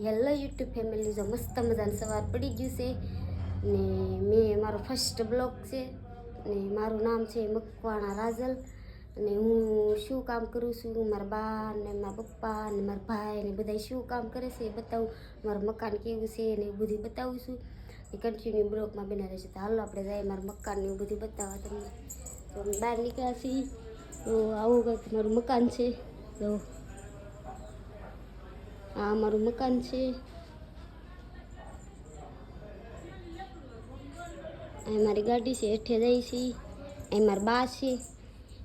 Hello YouTube family જો મસ્ત મજાની સવાર પડી ગયું છે ને મેં મારો ફર્સ્ટ બ્લોગ છે ને મારું નામ છે મકવાણા રાજલ અને હું શું કામ કરું છું મારા બા ને મારા પપ્પા ને મારા ભાઈ ને બધા શું કામ કરે છે એ બતાવું મારું મકાન કેવું છે ને એ બધું બતાવું છું એ કન્ટિન્યુ બ્લોગમાં બના રહેશે તો હાલો આપણે જાય મારું મકાન ને એવું બધું બતાવવા તમને તો અમે બહાર નીકળ્યા છીએ તો આવું કંઈક મારું મકાન છે તો આ અમારું મકાન છે. અહીં મારી ગાડી છે, હેઠે જઈ છે. અહીં મારા બા છે.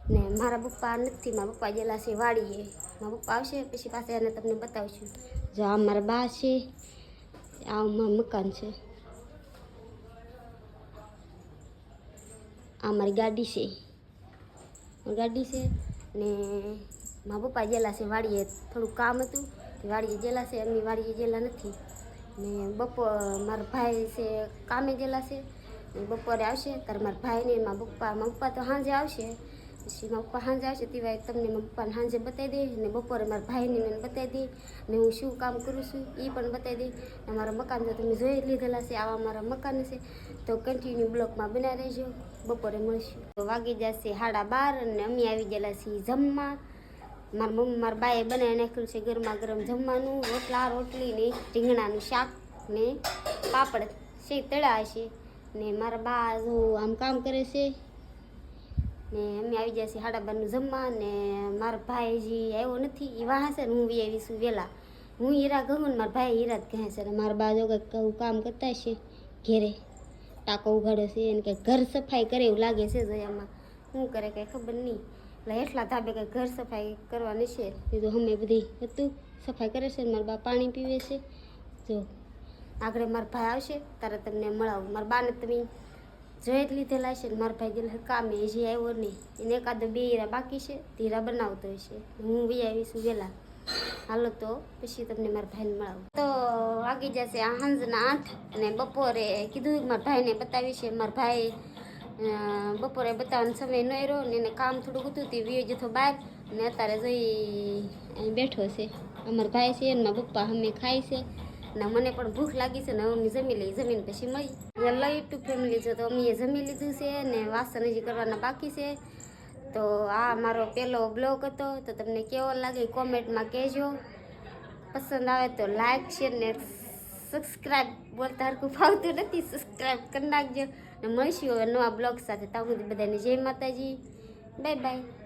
ને મારા પપ્પા નથી, મારા પપ્પા ગયેલા છે વાડીએ. મારા પપ્પા આવશે, પછી પાસે એને તમને બતાવશું. જો આ મારા બા છે, આ મારું મકાન છે. આ મારી ગાડી છે. ગાડી છે ને મારા પપ્પા ગયેલા છે વાડીએ. થોડુંક કામ હતું. વાડીએ ગયેલા છે, એમની વાડીએ ગયેલા નથી. ને બપોર, મારા ભાઈ છે, કામે ગયેલા છે. ને બપોરે આવશે, ત્યારે મારા ભાઈને મારા પપ્પા મારા પપ્પા તો સાંજે આવશે. પછી મારા સાંજે આવશે તેવાય તમને મારા પપ્પાને સાંજે બતાવી દે. ને બપોરે મારા ભાઈને મને બતાવી દે. ને હું શું કામ કરું છું એ પણ બતાવી દે. ને મારા મકાન તો તમે જોઈ લીધેલા છે, આવા મારા મકાન છે. તો કન્ટિન્યુ બ્લોકમાં બનાવી રહેજો. બપોરે મળશું. વાગી જશે સાડા બાર અને અમે આવી ગયેલા છીએ જમવા. મારા મમ્મી, મારા બાએ બનાવી નાખ્યું છે ગરમા ગરમ જમવાનું. રોટલા, રોટલી ને રીંગણાનું શાક ને પાપડ છે, તળા છે. ને મારા બા જો આમ કામ કરે છે. ને અમે આવી જાય છીએ સાડા બારનું જમવા ને મારા ભાઈ જે આવ્યો નથી. એ વાહ છે હું બી આવીશું વહેલા હું હીરા ઘઉં ને મારા ભાઈ હીરા જ કહે છે મારા બા જો કંઈક કહું કામ કરતા છે ઘેરે, ટાંકો ઉઘાડે છે એને કંઈક ઘર સફાઈ કરે એવું લાગે છે જયામાં. શું કરે કંઈ ખબર નહીં. એટલે એટલા ધાબે કે ઘર સફાઈ કરવાની છે. કીધું અમે બધી હતું, સફાઈ કરે છે મારા બા પાણી પીવે છે. જો, આગળ મારા ભાઈ આવશે ત્યારે તમને મળાવું. મારા બાને તમે જોઈ જ લીધેલા છે ને મારા ભાઈ ગયેલા કામે હજી આવ્યો નહીં. એને એકાદો બે હીરા બાકી છે, ધીરા બનાવતો હશે હું બી આવીશું વહેલા હાલો તો, પછી તમને મારા ભાઈને મળાવું. તો વાગી જશે આ સાંજના આઠ અને બપોરે કીધું મારા ભાઈને બતાવી છે. મારા ભાઈ બપોરે બતાવવાનો સમય નહીં રહ્યો ને એને કામ થોડુંક હતું તે વીયો જતો બહાર ને અત્યારે જઈ અહીં બેઠો છે. અમારા ભાઈ છે એના પપ્પા અમે ખાય છે ને મને પણ ભૂખ લાગી છે ને અમે જમી લઈ જમીન પછી મળી. લઈ યુટ્યુબ ફેમિલી છે તો અમે જમી લીધું છે ને વાસણ હજી કરવાના બાકી છે. તો આ મારો પહેલો બ્લોગ હતો તો તમને કેવો લાગે કોમેન્ટમાં કહેજો. પસંદ આવે તો લાઈક શેર ને સબસ્ક્રાઈબ બોલતા હરકું ફાવતું નથી સબસ્ક્રાઈબ કરી નાખજો. મળીશું નવા બ્લોગ સાથે. ત્યાં સુધી બધાને જય માતાજી. Bye bye.